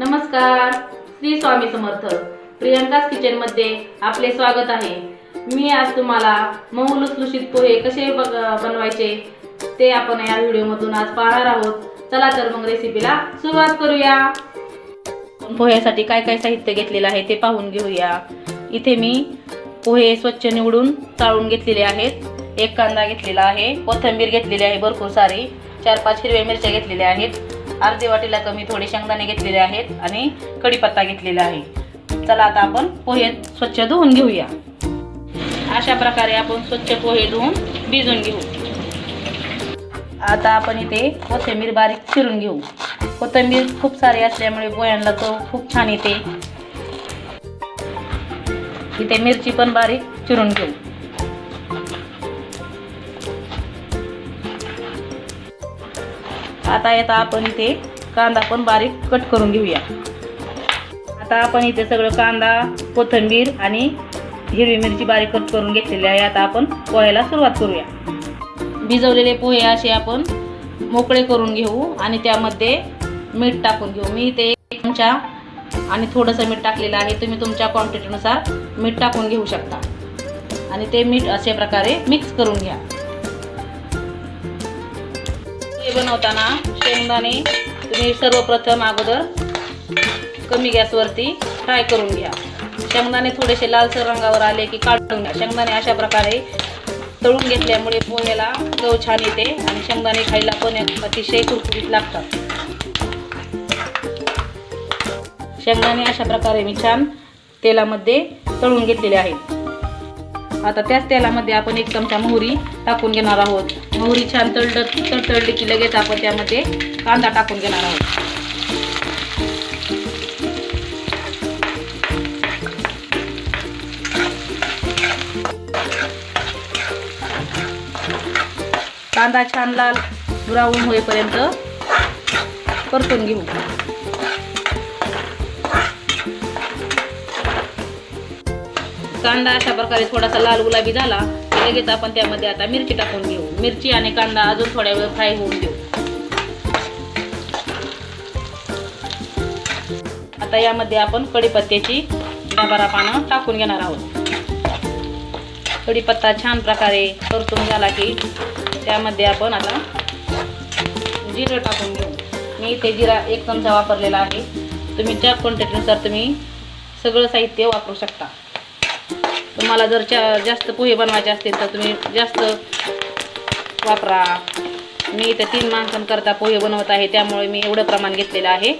नमस्कार श्री स्वामी समर्थ. प्रियंकाच किचनमध्ये आपले स्वागत आहे. मी आज तुम्हाला मऊ लुसलुशीत पोहे कसे बग- बनवायचे ते आपण या व्हिडिओमधून आज पाहणार आहोत. चला तर मग रेसिपीला सुरुवात करूया. पोह्यासाठी काय काय साहित्य घेतलेलं आहे ते पाहून घेऊया. इथे मी पोहे स्वच्छ निवडून चाळून घेतलेले आहेत. एक कांदा घेतलेला आहे कोथिंबीर घेतलेली आहे भरपूर सारी चार पाच हिरव्या मिरच्या घेतलेल्या आहेत. अर्धी वाटीला कमी थोडे शेंगदाणे घेतलेले आहेत आणि कढीपत्ता घेतलेला आहे. चला आता आपण पोहे स्वच्छ धुवून घेऊया. अशा प्रकारे आपण स्वच्छ पोहे धुवून भिजून घेऊ. आता आपण इथे कोथिंबीर बारीक चिरून घेऊ. कोथिंबीर खूप सारी असल्यामुळे पोह्यांना तो खूप छान येते. इथे मिरची पण बारीक चिरून घेऊ. आता येता आपण इथे कांदा पण बारीक कट करून घेऊया. आता आपण इथे सगळं कांदा कोथिंबीर आणि हिरवी मिरची बारीक कट करून घेतलेली आहे. आता आपण पोह्याला सुरुवात करूया. भिजवलेले पोहे असे आपण मोकळे करून घेऊ आणि त्यामध्ये मीठ टाकून घेऊ. मी ते तुमच्या चमचा आणि थोडंसं मीठ टाकलेलं आहे. तुम्ही तुमच्या क्वांटिटीनुसार मीठ टाकून घेऊ शकता. आणि ते मीठ अशा प्रकारे मिक्स करून घ्या. बनवताना शेंगदाणे तुम्ही सर्वप्रथम अगोदर कमी गॅसवरती फ्राय करून घ्या. शेंगदाणे थोडेसे लालसर रंगावर आले की काढून घ्या. शेंगदाणे अशा प्रकारे तळून घेतल्यामुळे पोह्याला चव छान येते आणि शेंगदाणे खायला पण अतिशय कुरकुरीत लागतात. शेंगदाणे अशा प्रकारे मी छान तेलामध्ये तळून घेतलेले आहेत. आता त्याच तेलामध्ये आपण एक चमचा मोहरी टाकून घेणार आहोत. मोहरी छान तळड तळतळली की लगेच आपण त्यामध्ये कांदा टाकून घेणार आहोत. कांदा छान लाल ब्राऊन होईपर्यंत परतून घेऊ. कांदा अशा प्रकारे थोडासा लाल गुलाबी झाला की लगेच आपण त्यामध्ये आता मिरची टाकून घेऊ. मिरची आणि कांदा अजून थोड्या वेळ फ्राय होऊन देऊ आता यामध्ये आपण कढीपत्त्याची डबारा पानं टाकून घेणार आहोत. कढीपत्ता छान प्रकारे परतून झाला की त्यामध्ये आपण आता जिरं टाकून घेऊ. मी इथे जिरा एक चमचा वापरलेला आहे. तुम्ही ज्या क्वांटिटीनुसार तुम्ही सगळं साहित्य वापरू शकता. तुम्हाला जर चा जास्त पोहे बनवायचे असतील तर तुम्ही जास्त वापरा. मी इथं तीन माणसांकरता पोहे बनवत आहे त्यामुळे मी एवढं प्रमाण घेतलेलं आहे.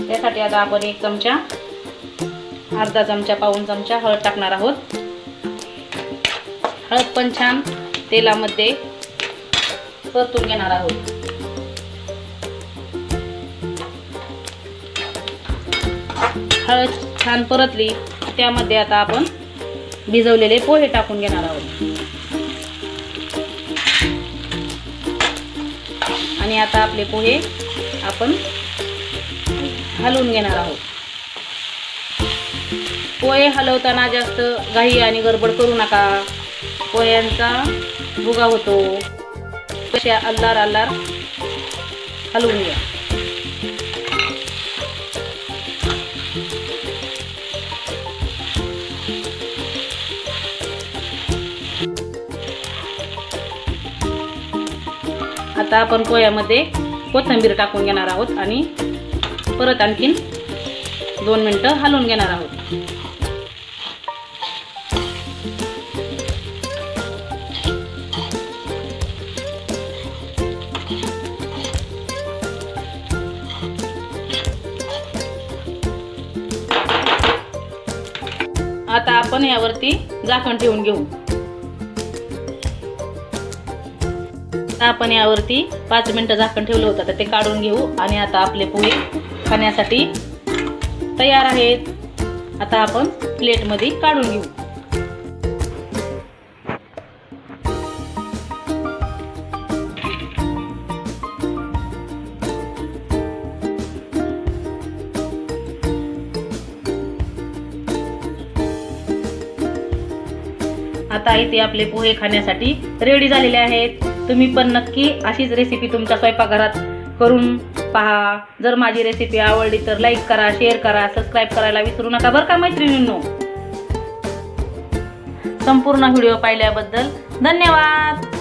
त्यासाठी आता आपण एक चमचा अर्धा चमचा पाऊन चमचा हळद टाकणार आहोत. हळद पण छान तेलामध्ये परतून घेणार आहोत. हळद छान परतली. त्यामध्ये आता आपण भिजवलेले पोहे टाकून घेणार आहोत. आणि आता आपले पोहे आपण हलवून घेणार आहोत. पोहे हलवताना जास्त घाई आणि गडबड करू नका. पोह्यांचा भुगा होतो. कसे अल्लार अल्लार हलवून घ्या. आता आपण पोह्यामध्ये कोथिंबीर टाकून घेणार आहोत आणि परत आणखीन दोन मिनटं हलवून घेणार आहोत. आता आपण यावरती झाकण ठेवून घेऊ. आता आपण यावरती पाच मिनटं झाकण ठेवलं होतं तर ते काढून घेऊ. आणि आता आपले पोहे खाण्यासाठी तयार आहेत. आता आपण प्लेटमध्ये काढून घेऊ. आता इथे आपले पोहे खाण्यासाठी रेडी झालेले आहेत. तुम्ही पण नक्की अशीच रेसिपी तुमच्या स्वयंपाकघरात करून पहा. जर माझी रेसिपी आवडली तर लाईक करा शेअर करा सबस्क्राईब करायला विसरू नका. बरं का मैत्रिणींनो? संपूर्ण व्हिडिओ पाहिल्याबद्दल धन्यवाद.